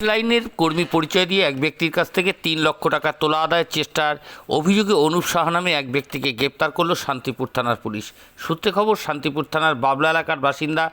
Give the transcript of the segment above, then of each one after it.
লাইনের কর্মী পরিচয় দিয়ে এক ব্যক্তির কাছ থেকে তিন লক্ষ টাকা তোলা আদায়ের চেষ্টার অভিযোগে অনুপ সাহা নামে এক ব্যক্তিকে গ্রেপ্তার করল শান্তিপুর থানার পুলিশ। সূত্রে খবর, শান্তিপুর থানার বাবলা এলাকার বাসিন্দা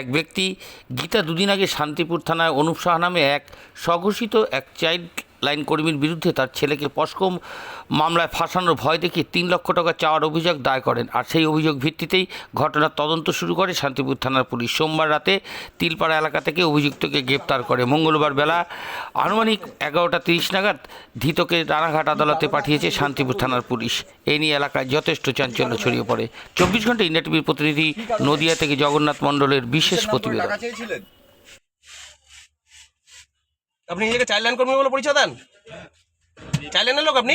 এক ব্যক্তি। গীতা দুদিন আগে শান্তিপুর থানায় অনুপ সাহা নামে এক স্বঘোষিত এক চাইল্ড লাইন কর্মীর বিরুদ্ধে তার ছেলেকে পশকম মামলায় ফাঁসানোর ভয় দেখিয়ে তিন লক্ষ টাকা চাওয়ার অভিযোগ দায় করেন। আর সেই অভিযোগ ভিত্তিতেই ঘটনার তদন্ত শুরু করে শান্তিপুর থানার পুলিশ। সোমবার রাতে তিলপাড়া এলাকা থেকে অভিযুক্তকে গ্রেপ্তার করে। মঙ্গলবার বেলা আনুমানিক এগারোটা তিরিশ নাগাদ ধৃতকে রানাঘাট আদালতে পাঠিয়েছে শান্তিপুর থানার পুলিশ। এই নিয়ে এলাকায় যথেষ্ট চাঞ্চল্য ছড়িয়ে পড়ে। চব্বিশ ঘণ্টা ইন্ডিয়া টিভির প্রতিনিধি নদিয়া থেকে জগন্নাথ মণ্ডলের বিশেষ প্রতিবেদন। আপনি নিজেকে চাইল্ড লাইন কর্মী বলে পরিচয় দেন? চাইল্ড লাইনের লোক আপনি?